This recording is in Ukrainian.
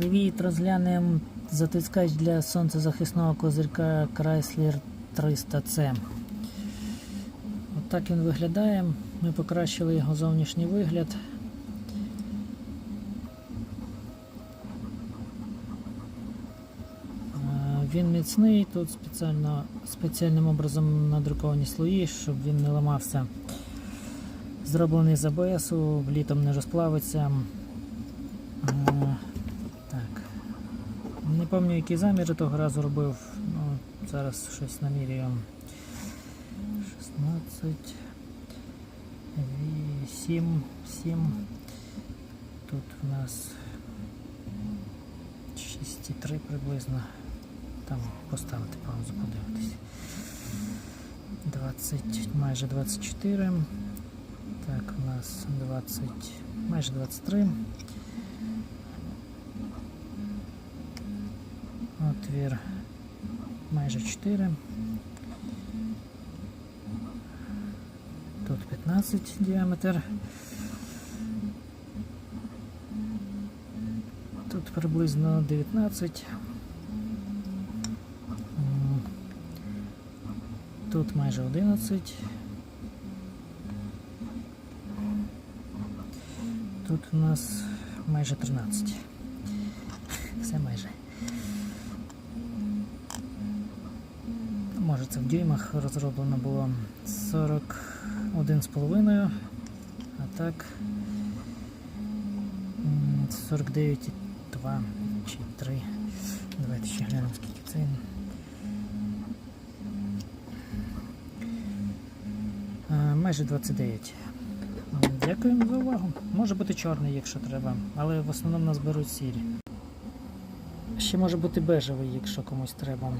Привіт, розглянемо затискач для сонцезахисного козирка Chrysler 300C. От так він виглядає. Ми покращили його зовнішній вигляд. Е, Він міцний, тут спеціально, спеціальним образом надруковані слої, щоб він не ламався. Зроблений з АБСу, літом не розплавиться. Пам'ятаю, які заміри того разу робив. Ну, зараз щось намірюю. 16. 7, 7. Тут у нас 6,3 приблизно. Там поставити паузу, подивитись. 20, майже 24. Так, у нас 20, майже 23. Отвір майже 4. Тут 15 діаметр. Тут приблизно 19. М, Тут майже 11. Тут у нас майже 13. Все майже. Може це в дюймах розроблено було 41,5, а так 49,2 чи 3. Давайте ще глянемо скільки це. Майже 29. Дякуємо за увагу. Може бути чорний, якщо треба, але в основному нас беруть сірі. Ще може бути бежевий, якщо комусь треба.